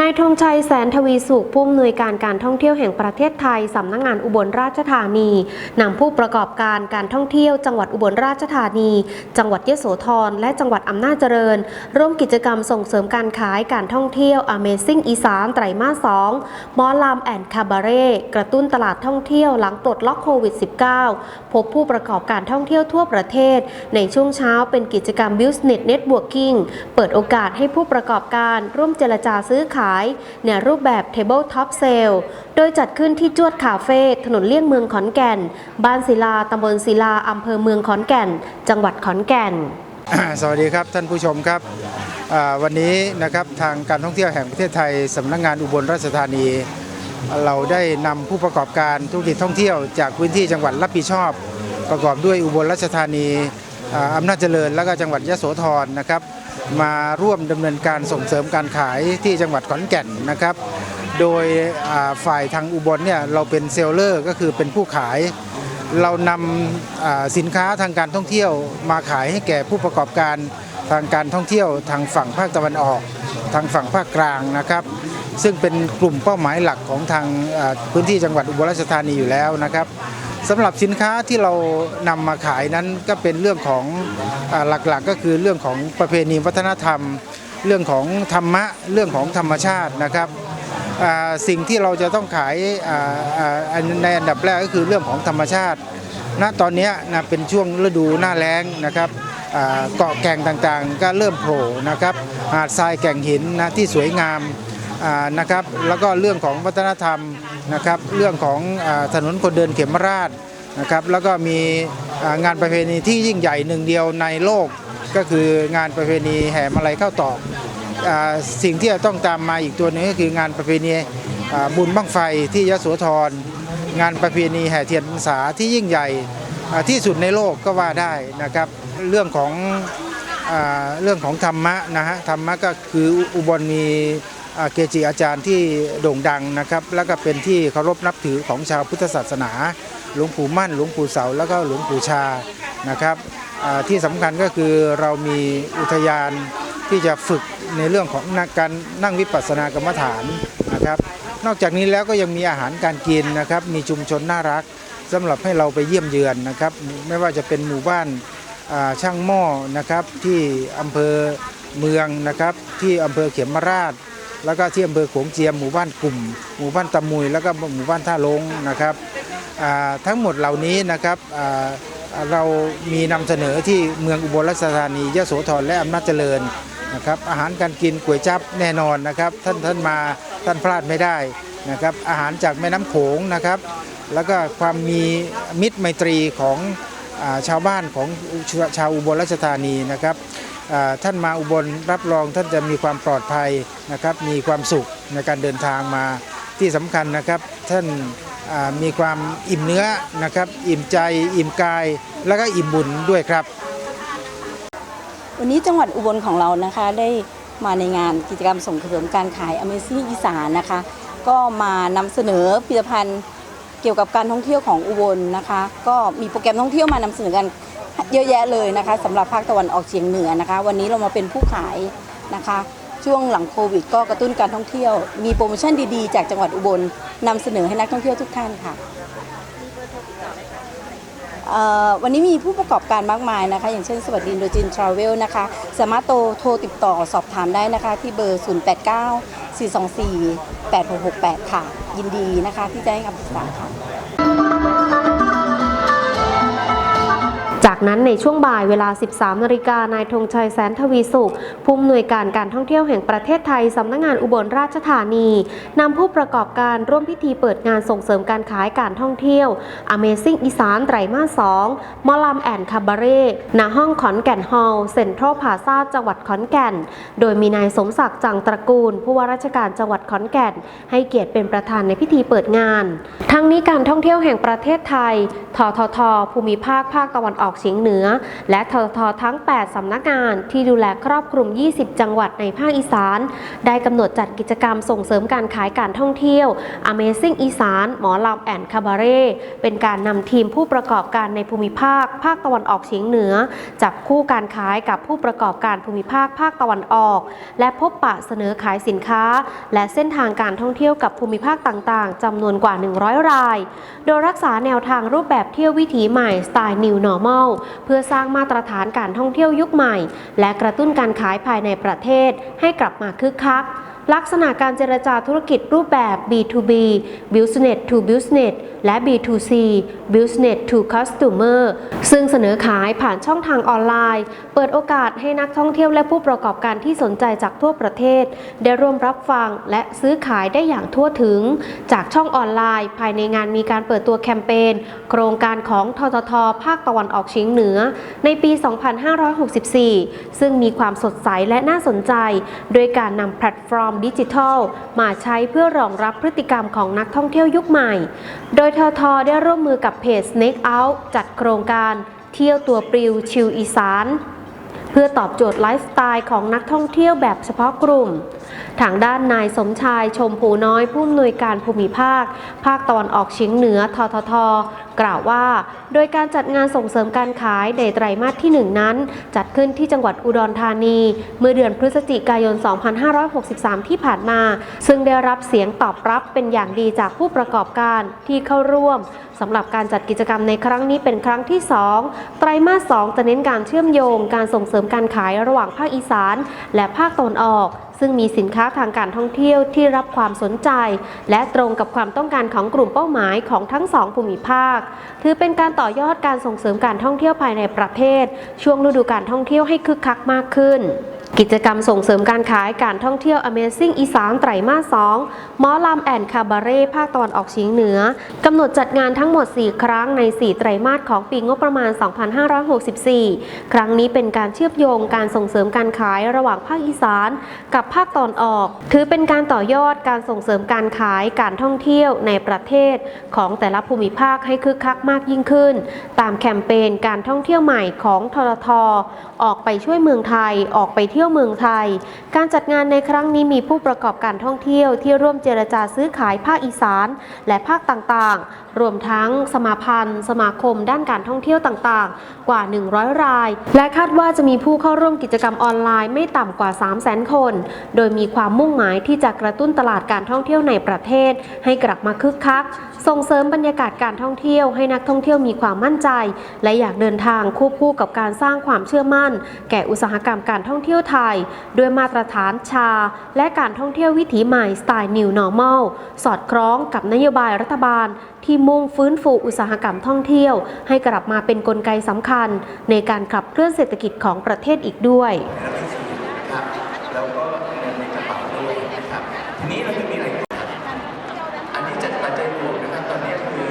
นายธงชัยแสนทวีสุขผู้อำนวยการการท่องเที่ยวแห่งประเทศไทยสำนักงงานอุบลราชธานีนำผู้ประกอบการการท่องเที่ยวจังหวัดอุบลราชธานี จังหวัดยโสธรและจังหวัดอำนาจเจริญ ร่วมกิจกรรมส่งเสริมการขายการท่องเที่ยว Amazing อีสานไตรมาส 2 มอลามแอนคาบาเร่กระตุ้นตลาดท่องเที่ยวหลังปลดล็อกโควิด -19 พบผู้ประกอบการท่องเที่ยวทั่วประเทศ ในช่วงเช้าเป็นกิจกรรม Business Networking เปิดโอกาสให้ผู้ประกอบการร่วมเจรจาซื้อขายในรูปแบบ Table Top Sale โดยจัดขึ้นที่จวดคาเฟ่ถนนเลี่ยงเมืองขอนแก่น บ้านศิลาตำบลศิลาอำเภอเมืองขอนแก่น จังหวัดขอนแก่น สวัสดีครับท่านผู้ชมครับวันนี้นะครับทางการท่องเที่ยวแห่งประเทศไทยสำนักงานอุบลราชธานี เราได้นำผู้ประกอบการธุรกิจท่องเที่ยวจากพื้นที่จังหวัดรับผิดชอบ ประกอบด้วยอุบลราชธานี อำนาจเจริญ และก็จังหวัดยะโสธรนะครับ มาร่วมดำเนินการส่งเสริมการขายที่จังหวัดขอนแก่นนะครับ โดยฝ่ายทางอุบลเนี่ยเราเป็นเซลเลอร์ก็คือเป็นผู้ขาย เรานำสินค้าทางการท่องเที่ยว มาขายให้แก่ผู้ประกอบการทางการท่องเที่ยวทางฝั่งภาคตะวันออก ทางฝั่งภาคกลางนะครับ ซึ่งเป็นกลุ่มเป้าหมายหลักของทางพื้นที่จังหวัดอุบลราชธานีอยู่แล้วนะครับ สำหรับสินค้าที่เรานำมาขายนั้นก็เป็นเรื่องของหลักๆก็คือเรื่องของประเพณีวัฒนธรรม เรื่องของธรรมะเรื่องของธรรมชาตินะครับสิ่งที่เราจะต้องขายในอันดับแรกก็คือเรื่องของธรรมชาติ ณ ตอนนี้นะเป็นช่วงฤดูหน้าแล้งนะครับเกาะแก่งต่างๆ ก็เริ่มโผล่นะครับหาดทรายแก่งหินนะที่สวยงาม นะครับแล้วก็เรื่องของวัฒนธรรมนะครับเรื่องของถนนคนเดินเข็มราชนะครับแล้วก็มีงานประเพณีที่ยิ่งใหญ่หนึ่งเดียวในโลกก็คืองานประเพณีแห่มาลัยเข้าตอกอ่าสิ่งที่จะต้องตามมาอีกตัวหนึงก็คืองานประเพณีบุญบั้งไฟที่ยโสธร งานประเพณีแห่เทียนพรรษาที่ยิ่งใหญ่ที่สุดในโลกก็ว่าได้นะครับ เรื่องของอาเรื่องของธรรมะนะฮะธรรมะก็คืออุบลมี เกจิอาจารย์ที่โด่งดังนะครับ แล้วก็เป็นที่เคารพนับถือของชาวพุทธศาสนา หลวงปู่มั่น หลวงปู่เสา แล้วก็หลวงปู่ชานะครับที่สำคัญก็คือเรามีอุทยานที่จะฝึกในเรื่องของนัการนั่งวิปัสสนากรรมฐานนะครับ นอกจากนี้แล้วก็ยังมีอาหารการกินนะครับ มีชุมชนน่ารักสำหรับให้เราไปเยี่ยมเยือนนะครับ ไม่ว่าจะเป็นหมู่บ้านช่างหม้อนะครับที่อำเภอเมืองนะครับ ที่อำเภอเขมราช แล้วก็ที่อำเภอโขงเจียมหมู่บ้านกลุ่ม หมู่บ้านตะมุย แล้วก็หมู่บ้านท่าลงนะครับทั้งหมดเหล่านี้นะครับเรามีนำเสนอที่เมืองอุบลราชธานียโสธรและอำนาจเจริญนะครับอาหารการกินก๋วยจั๊บแน่นอนนะครับ ท่านท่านมาท่านพลาดไม่ได้นะครับอาหารจากแม่น้ำโขงนะครับ แล้วก็ความมีมิตรไมตรีของอชาวบ้านของชาวอุบลราชธานีนะครับ ท่านมาอุบลรับรองท่านจะมีความปลอดภัยนะครับมีความสุขในการเดินทางมาที่สำคัญนะครับท่านมีความอิ่มเนื้อนะครับอิ่มใจอิ่มกาย แล้วก็อิ่มบุญด้วยครับ วันนี้จังหวัดอุบลของเรานะคะได้มาในงานกิจกรรมส่งเสริมการขาย Amazing อีสานนะคะ ก็มานำเสนอผลิตภัณฑ์เกี่ยวกับการท่องเที่ยวของอุบลนะคะ ก็มีโปรแกรมท่องเที่ยวมานำเสนอกัน เยอะแยะเลยนะคะสำหรับภาคตะวันออกเฉียงเหนือนะคะ วันนี้เรามาเป็นผู้ขายนะคะ ช่วงหลังโควิด ก็กระตุ้นการท่องเที่ยว มีโปรโมชั่นดีๆ จากจังหวัดอุบลนำเสนอให้นักท่องเที่ยวทุกท่านค่ะเอ่อวันนี้มีผู้ประกอบการมากมายนะคะ อย่างเช่นสวัสดีโดจินทราเวลนะคะ สามารถโทรโทรติดต่อสอบถามได้นะคะ ที่เบอร์ 089 424 8668 ค่ะ ยินดีนะคะที่จะให้คำปรึกษาค่ะ จากนั้นในช่วงบ่ายเวลา 13นาฬิกานายธงชัยแสนทวีสุข ผู้อำนวยการการท่องเที่ยวแห่งประเทศไทยสำนักงงานอุบลราชธานีนำผู้ประกอบการร่วมพิธีเปิดงานส่งเสริมการขายการท่องเที่ยว Amazing อีสานไตรมาส2มอลำแอนคาบาเร่ณห้องขอนแก่นฮอลล์เซ็นทรัลพาซาจังหวัดขอนแก่น โดยมีนายสมศักดิ์จังตระกูล ผู้ว่าราชการจังหวัดขอนแก่น ให้เกียรติเป็นประธานในพิธีเปิดงาน ทั้งนี้การท่องเที่ยวแห่งประเทศไทยททท ภูมิภาคภาคตะวันออกอกเฉียงเหนือ และทททั้ง 8 สำนักงานที่ดูแลครอบคลุม 20 จังหวัดในภาคอีสาน ได้กำหนดจัดกิจกรรมส่งเสริมการขายการท่องเที่ยว Amazing อีสานหมอลำแอนคาบาเร่เป็นการนำทีมผู้ประกอบการในภูมิภาค ภาคตะวันออกเฉียงเหนือ จับคู่การขายกับผู้ประกอบการภูมิภาคภาคตะวันออก และพบปะเสนอขายสินค้า และเส้นทางการท่องเที่ยวกับภูมิภาคต่าง ๆจำนวนกว่า 100 ราย โดยรักษาแนวทางรูปแบบเที่ยววิถีใหม่สไตล์ New Normal เพื่อสร้างมาตรฐานการท่องเที่ยวยุคใหม่ และกระตุ้นการขายภายในประเทศให้กลับมาคึกคัก ลักษณะการเจรจาธุรกิจรูปแบบ B2B Business to Business และ B2C Business to Customer ซึ่งเสนอขายผ่านช่องทางออนไลน์ เปิดโอกาสให้นักท่องเที่ยวและผู้ประกอบการที่สนใจจากทั่วประเทศ ได้ร่วมรับฟังและซื้อขายได้อย่างทั่วถึง จากช่องออนไลน์ ภายในงานมีการเปิดตัวแคมเปญโครงการของททท ภาคตะวันออกเฉียงเหนือ ในปี 2564 ซึ่งมีความสดใสและน่าสนใจ โดยการนำแพลตฟอร์มดิจิทัล มาใช้เพื่อรองรับพฤติกรรมของนักท่องเที่ยวยุคใหม่ โดยททได้ร่วมมือกับเพจ Snake Out จัดโครงการเที่ยวตัวปลิวชิลอีสาน เพื่อตอบโจทย์ไลฟ์สไตล์ของนักท่องเที่ยวแบบเฉพาะกลุ่ม ทางด้านนายสมชายชมพูน้อยผู้อำนวยการภูมิภาค ภาคตะวันออกเฉียงเหนือททท กล่าวว่า โดยการจัดงานส่งเสริมการขายในไตรมาสที่ 1 นั้น จัดขึ้นที่จังหวัดอุดรธานี เมื่อเดือนพฤศจิกายน 2563 ที่ผ่านมา ซึ่งได้รับเสียงตอบรับเป็นอย่างดีจากผู้ประกอบการที่เข้าร่วมสำหรับการจัดกิจกรรมในครั้งนี้เป็นครั้งที่ 2 ไตรมาส 2 จะเน้นการเชื่อมโยงการส่งเสริมการขายระหว่างภาคอีสาน และภาคตะวันออก ซึ่งมีสินค้าทางการท่องเที่ยวที่รับความสนใจ และตรงกับความต้องการของกลุ่มเป้าหมายของทั้งสองภูมิภาค ถือเป็นการต่อยอดการส่งเสริมการท่องเที่ยวภายในประเทศ ช่วงฤดูการท่องเที่ยวให้คึกคักมากขึ้น กิจกรรมส่งเสริมการขายการท่องเที่ยว Amazing อีสานไตรมาส 2 หมอลำแอนคาบาเร่ภาคตะวันออกเฉียงเหนือกำหนดจัดงานทั้งหมด 4 ครั้งใน 4 ไตรมาสของปีงบประมาณ 2564 ครั้งนี้เป็นการเชื่อมโยงการส่งเสริมการขายระหว่างภาคอีสาน กับภาคตอนออก ถือเป็นการต่อยอดการส่งเสริมการขายการท่องเที่ยวในประเทศ ของแต่ละภูมิภาคให้คึกคักมากยิ่งขึ้น ตามแคมเปญการท่องเที่ยวใหม่ของทรทออกไปช่วยเมืองไทยออกไปเที่ยวเมืองไทย การจัดงานในครั้งนี้มีผู้ประกอบการท่องเที่ยวที่ร่วมเจรจาซื้อขายภาคอีสาน และภาคต่างๆ รวมทั้งสมาพันธ์ สมาคม ด้านการท่องเที่ยวต่างๆ กว่า 100 ราย และคาดว่าจะมีผู้เข้าร่วมกิจกรรมออนไลน์ไม่ต่ำกว่า 300,000 คน โดยมีความมุ่งหมายที่จะกระตุ้นตลาดการท่องเที่ยวในประเทศ ให้กลับมาคึกคัก ส่งเสริมบรรยากาศการท่องเที่ยวให้นักท่องเที่ยวมีความมั่นใจ และอยากเดินทางควบคู่กับการสร้างความเชื่อมั่น แก่อุตสาหกรรมการท่องเที่ยวไทย ด้วยมาตรฐานชา และการท่องเที่ยววิถีใหม่สไตล์ New Normal สอดคล้องกับนโยบายรัฐบาล ที่มุ่งฟื้นฟูอุตสาหกรรมท่องเที่ยว ให้กลับมาเป็นนกลไกสำคัญ ในการขับเคลื่อนเศรษฐกิจของประเทศอีกด้วย